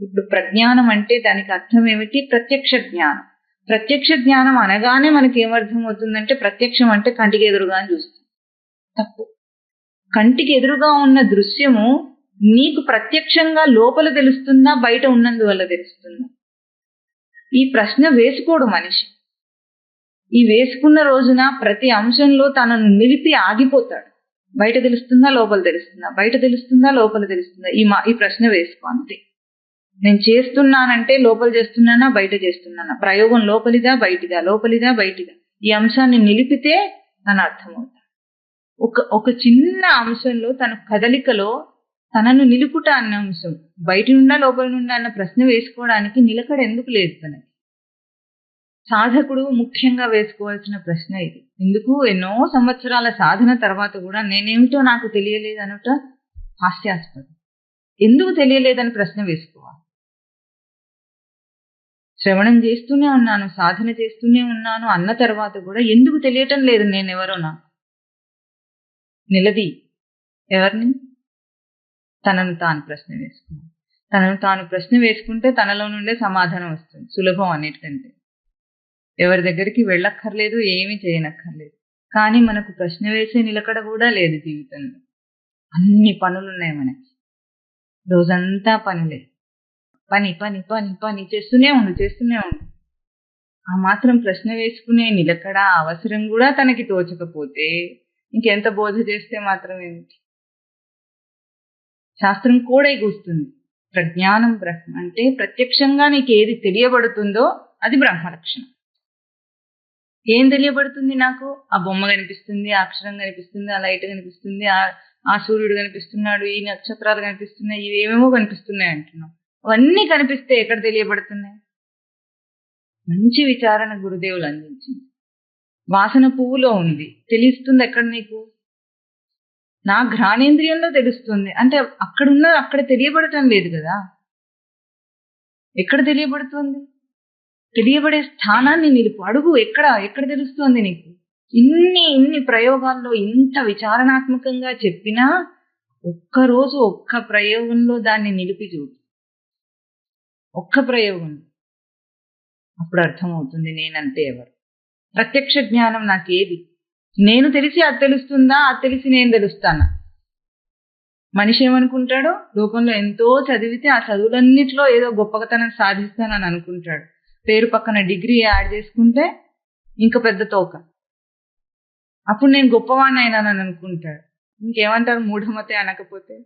ఇప్పుడు ప్రజ్ఞానం అంటే దానికి అర్థం ఏమిటి? ప్రత్యక్ష జ్ఞానం. ప్రత్యక్ష జ్ఞానం అనగానే మనకి ఏమర్థం అవుతుందంటే ప్రత్యక్షం అంటే కంటికి ఎదురుగా అని చూస్తాం. తప్పు. కంటికి ఎదురుగా ఉన్న దృశ్యము నీకు ప్రత్యక్షంగా లోపల తెలుస్తుందా బయట ఉన్నందువల్ల తెలుస్తుందా ఈ ప్రశ్న వేసుకోడు మనిషి. ఈ వేసుకున్న రోజున ప్రతి అంశంలో తనను నిలిపి ఆగిపోతాడు. బయట తెలుస్తుందా లోపల తెలుస్తుందా బయట తెలుస్తుందా లోపల తెలుస్తుందా ఈ మా ఈ ప్రశ్న వేసుకో అంతే. నేను చేస్తున్నానంటే లోపల చేస్తున్నానా బయట చేస్తున్నానా? ప్రయోగం లోపలిదా బయటిదా? లోపలిదా బయటిదా? ఈ అంశాన్ని నిలిపితే తన అర్థమవుతాడు. ఒక ఒక చిన్న అంశంలో తన కదలికలో తనను నిలుపుట అన్న అంశం. బయట నుండా లోపల నుండా అన్న ప్రశ్న వేసుకోవడానికి నిలకడ ఎందుకు లేదు తనకి? సాధకుడు ముఖ్యంగా వేసుకోవాల్సిన ప్రశ్న ఇది. ఎందుకు? ఎన్నో సంవత్సరాల సాధన తర్వాత కూడా నేనేమిటో నాకు తెలియలేదు అనుట హాస్యాస్పదం. ఎందుకు తెలియలేదని ప్రశ్న వేసుకోవాలి? శ్రవణం చేస్తూనే ఉన్నాను సాధన చేస్తూనే ఉన్నాను అన్న తర్వాత కూడా ఎందుకు తెలియటం లేదు నేనెవరో నా నిలది. ఎవరిని? తనను తాను ప్రశ్న వేసుకున్నాను తనను తాను ప్రశ్న వేసుకుంటే తనలో నుండే సమాధానం వస్తుంది సులభం అన్నిటికంటే. ఎవరి దగ్గరికి వెళ్ళక్కర్లేదు ఏమీ చేయనక్కర్లేదు. కానీ మనకు ప్రశ్న వేసే నిలకడ కూడా లేదు జీవితంలో. అన్ని పనులున్నాయి మనకి. రోజంతా పనులే. పని పని పని పని చేస్తూనే ఉండు చేస్తూనే ఉండు. ఆ మాత్రం ప్రశ్న వేసుకునే నిలకడ అవసరం కూడా తనకి తోచకపోతే ఇంకెంత బోధ చేస్తే మాత్రం ఏమిటి? శాస్త్రం కూడా కూస్తుంది. ప్రజ్ఞానం బ్రహ్మ అంటే ప్రత్యక్షంగా నీకు ఏది తెలియబడుతుందో అది బ్రహ్మ లక్షణం ఏం తెలియబడుతుంది నాకు? ఆ బొమ్మ కనిపిస్తుంది ఆ అక్షరం కనిపిస్తుంది ఆ లైట్ కనిపిస్తుంది ఆ ఆ సూర్యుడు కనిపిస్తున్నాడు ఈ నక్షత్రాలు కనిపిస్తున్నాయి ఇవి ఏమేమో కనిపిస్తున్నాయి అంటున్నావు. అవన్నీ కనిపిస్తే ఎక్కడ తెలియబడుతున్నాయి మంచి విచారణ గురుదేవులు అందించింది. వాసన పువ్వులో ఉంది. తెలుస్తుంది ఎక్కడ నీకు? నా ఘ్రాణేంద్రియంలో తెలుస్తుంది. అంటే అక్కడున్న అక్కడ తెలియబడటం లేదు కదా? ఎక్కడ తెలియబడుతుంది? తెలియబడే స్థానాన్ని నిలుపు. అడుగు ఎక్కడ? ఎక్కడ తెలుస్తుంది నీకు? ఇన్ని ఇన్ని ప్రయోగాల్లో ఇంత విచారణాత్మకంగా చెప్పినా ఒక్కరోజు ఒక్క ప్రయోగంలో దాన్ని నిలిపి చూడు. ఒక్క ప్రయోగం అప్పుడు అర్థమవుతుంది నేనంటే ఎవరు. ప్రత్యక్ష జ్ఞానం నాకేది? నేను తెలిసి అది తెలుస్తుందా? అది తెలిసి నేను తెలుస్తానా? మనిషి ఏమనుకుంటాడో? లోకంలో ఎంతో చదివితే ఆ చదువులన్నిట్లో ఏదో గొప్పతనం సాధిస్తానని అనుకుంటాడు. పేరు పక్కన డిగ్రీ యాడ్ చేసుకుంటే ఇంకా పెద్ద తోక. అప్పుడు నేను గొప్పవాణ్ణి అయినానని అనుకుంటాడు. ఇంకేమంటారు మూఢమతే అనకపోతే?